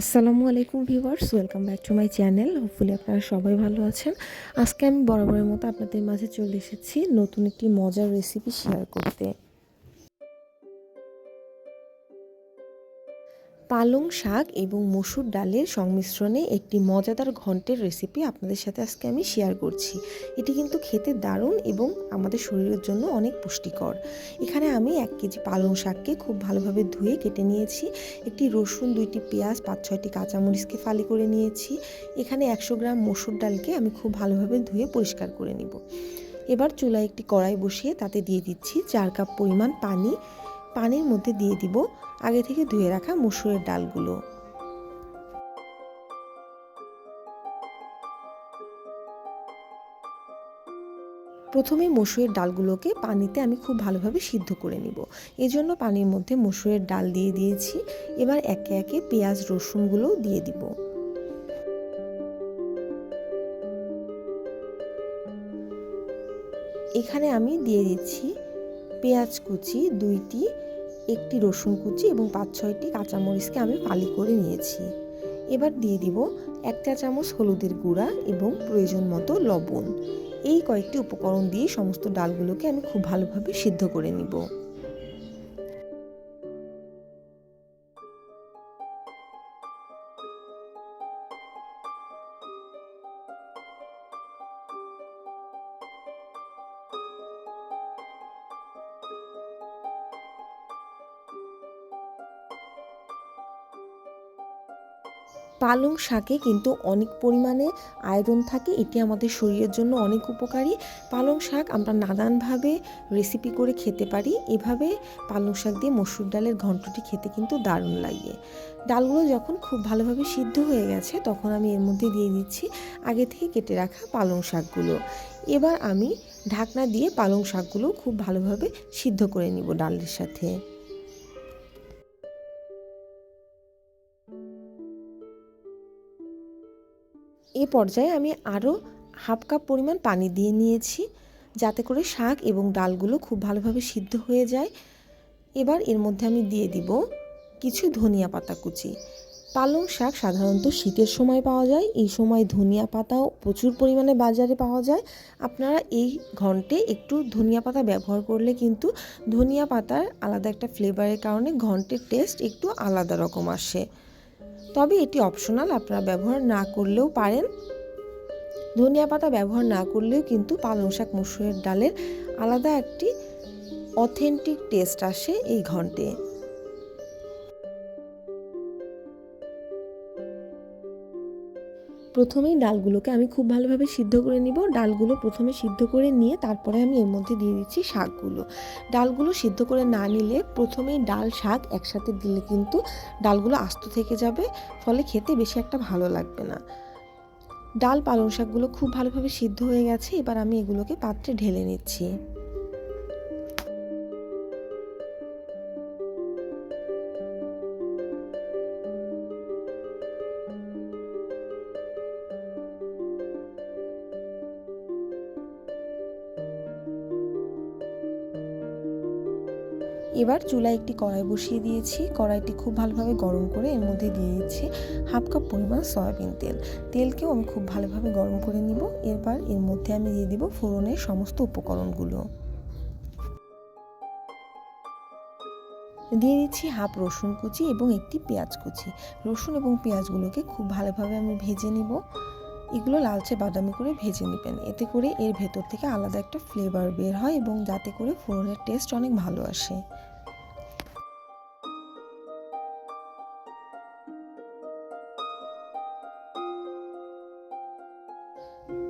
আসসালামু আলাইকুম viewers, welcome back to my channel. Hopefully আপনারা সবাই ভালো আছেন। আজকে আমি বরাবরের মতো আপনাদের মাঝে চলে এসেছি নতুন একটি মজার রেসিপি শেয়ার করতে। পালং শাক এবং মসুর ডালের সংমিশ্রণে একটি মজাদার ঘন্টের রেসিপি আপনাদের সাথে আজকে আমি শেয়ার করছি। এটি কিন্তু খেতে দারুণ এবং আমাদের শরীরের জন্য অনেক পুষ্টিকর। এখানে আমি এক কেজি পালং শাককে খুব ভালোভাবে ধুয়ে কেটে নিয়েছি। একটি রসুন, দুইটি পেঁয়াজ, পাঁচ, ছয়টি কাঁচামরিচকে ফালি করে নিয়েছি। এখানে একশো গ্রাম মসুর ডালকে আমি খুব ভালোভাবে ধুয়ে পরিষ্কার করে নিব। এবার চুলায় একটি কড়াই বসিয়ে তাতে দিয়ে দিচ্ছি চার কাপ পরিমাণ পানি। পানির মধ্যে দিয়ে দিব, আগে থেকে ধুয়ে রাখা মসুরের ডালগুলো। প্রথমে মসুরের ডালগুলোকে পানিতে আমি খুব ভালোভাবে সিদ্ধ করে নিব। এই জন্য পানির মধ্যে মসুরের ডাল দিয়ে দিয়েছি। এবার একে একে পেঁয়াজ, রসুনগুলো দিয়ে দিব। এখানে আমি দিয়ে দিচ্ছি পেঁয়াজ কুচি, দুইটি, একটি রসুন কুচি এবং পাঁচ, ছয়টি কাঁচামরিচকে আমি ফালি করে নিয়েছি। এবার দিয়ে দিব এক চা চামচ হলুদের গুঁড়া এবং প্রয়োজন মতো লবণ। এই কয়েকটি উপকরণ দিয়ে সমস্ত ডালগুলোকে আমি খুব ভালোভাবে সিদ্ধ করে নিব। পালং শাকে কিন্তু অনেক পরিমাণে আয়রন থাকে। এটি আমাদের শরীরের জন্য অনেক উপকারী। পালং শাক আমরা নানানভাবে রেসিপি করে খেতে পারি। এভাবে পালং শাক দিয়ে মসুর ডালের ঘন্টটি খেতে কিন্তু দারুণ লাগে। ডালগুলো যখন খুব ভালোভাবে সিদ্ধ হয়ে গেছে, তখন আমি এর মধ্যে দিয়ে দিচ্ছি আগে থেকে কেটে রাখা পালং শাকগুলো। এবার আমি ঢাকনা দিয়ে পালং শাকগুলো খুব ভালোভাবে সিদ্ধ করে নিব ডালের সাথে। এ পর্যায়ে আমি আরও হাফ কাপ পরিমাণ পানি দিয়ে নিয়েছি যাতে করে শাক এবং ডালগুলো খুব ভালোভাবে সিদ্ধ হয়ে যায়। এবার এর মধ্যে আমি দিয়ে দিব কিছু ধনিয়া পাতা কুচি। পালং শাক সাধারণত শীতের সময় পাওয়া যায়, এই সময় ধনিয়া পাতাও প্রচুর পরিমাণে বাজারে পাওয়া যায়। আপনারা এই ঘন্টে একটু ধনিয়া পাতা ব্যবহার করলে কিন্তু ধনিয়া পাতার আলাদা একটা ফ্লেভারের কারণে ঘন্টের টেস্ট একটু আলাদা রকম আসে। তবে এটি অপশনাল আপনারা ব্যবহার না করলেও পারেন। ধনিয়া পাতা ব্যবহার না করলেও কিন্তু পালং শাক মসুরের ডালের আলাদা একটি অথেন্টিক টেস্ট আসে এই ঘন্টে। প্রথমেই ডালগুলোকে আমি খুব ভালোভাবে সিদ্ধ করে নিব। ডালগুলো প্রথমে সিদ্ধ করে নিয়ে তারপরে আমি এর মধ্যে দিয়ে দিচ্ছি শাকগুলো। ডালগুলো সিদ্ধ করে না নিলে প্রথমেই ডাল, শাক একসাথে দিলে কিন্তু ডালগুলো আস্ত থেকে যাবে, ফলে খেতে বেশি একটা ভালো লাগবে না। ডাল, পালং শাকগুলো খুব ভালোভাবে সিদ্ধ হয়ে গেছে, এবার আমি এগুলোকে পাত্রে ঢেলে নিচ্ছি। এবার চুলায় একটি কড়াই বসিয়ে দিয়েছি। কড়াইটি খুব ভালোভাবে গরম করে এর মধ্যে দিয়ে দিচ্ছি হাফ কাপ পরিমাণ সয়াবিন তেল। তেলকেও আমি খুব ভালোভাবে গরম করে নিব। এরপর এর মধ্যে আমি দিয়ে দিব ফোড়নের সমস্ত উপকরণগুলো। দিয়ে দিচ্ছি হাফ রসুন কুচি এবং একটি পেঁয়াজ কুচি। রসুন এবং পেঁয়াজগুলোকে খুব ভালোভাবে আমি ভেজে নিব। এগুলো লালচে বাদামি করে ভেজে নেবেন। এতে করে এর ভেতর থেকে আলাদা একটা ফ্লেভার বের হয় এবং যাতে করে ফোড়নের টেস্ট অনেক ভালো আসে।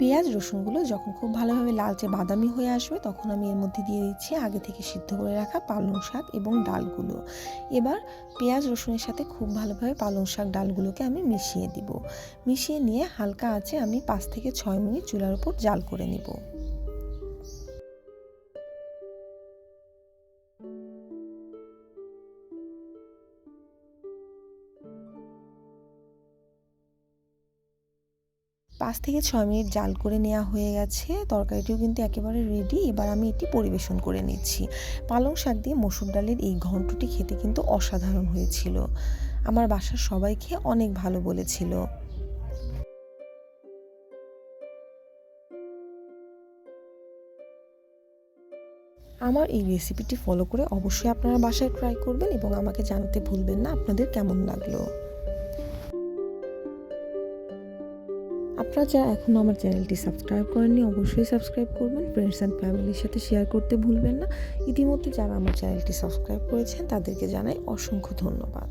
পেঁয়াজ, রসুনগুলো যখন খুব ভালোভাবে লালচে বাদামি হয়ে আসবে, তখন আমি এর মধ্যে দিয়ে দিচ্ছি আগে থেকে সিদ্ধ করে রাখা পালং শাক এবং ডালগুলো। এবার পেঁয়াজ, রসুনের সাথে খুব ভালোভাবে পালং শাক ডালগুলোকে আমি মিশিয়ে দিব। মিশিয়ে নিয়ে হালকা আছে আমি পাঁচ থেকে ছয় মিনিট চুলার উপর জাল করে নিব। পাঁচ থেকে ছয় মিনিট জাল করে নেওয়া হয়ে গেছে। তরকারিটিও কিন্তু একেবারে রেডি এবার আমি এটি পরিবেশন করে নিচ্ছি। পালং শাক দিয়ে মসুর ডালের এই ঘন্টটি খেতে কিন্তু অসাধারণ হয়েছিল। আমার বাসার সবাই খেয়ে অনেক ভালো বলেছিল। আমার এই রেসিপিটি ফলো করে অবশ্যই আপনারা বাসায় ট্রাই করবেন এবং আমাকে জানাতে ভুলবেন না আপনাদের কেমন লাগল। আপনারা যারা এখনও আমার চ্যানেলটি সাবস্ক্রাইব করেননি, অবশ্যই সাবস্ক্রাইব করবেন। ফ্রেন্ডস অ্যান্ড ফ্যামিলির সাথে শেয়ার করতে ভুলবেন না। ইতিমধ্যে যারা আমার চ্যানেলটি সাবস্ক্রাইব করেছেন, তাদেরকে জানাই অসংখ্য ধন্যবাদ।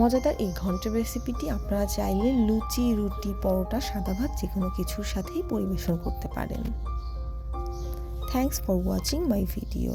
মজাদার এই ঘন্টের রেসিপিটি আপনারা চাইলে লুচি, রুটি, পরোটা, সাদা ভাত যে কোনো কিছুর সাথেই পরিবেশন করতে পারেন। Thanks for watching my video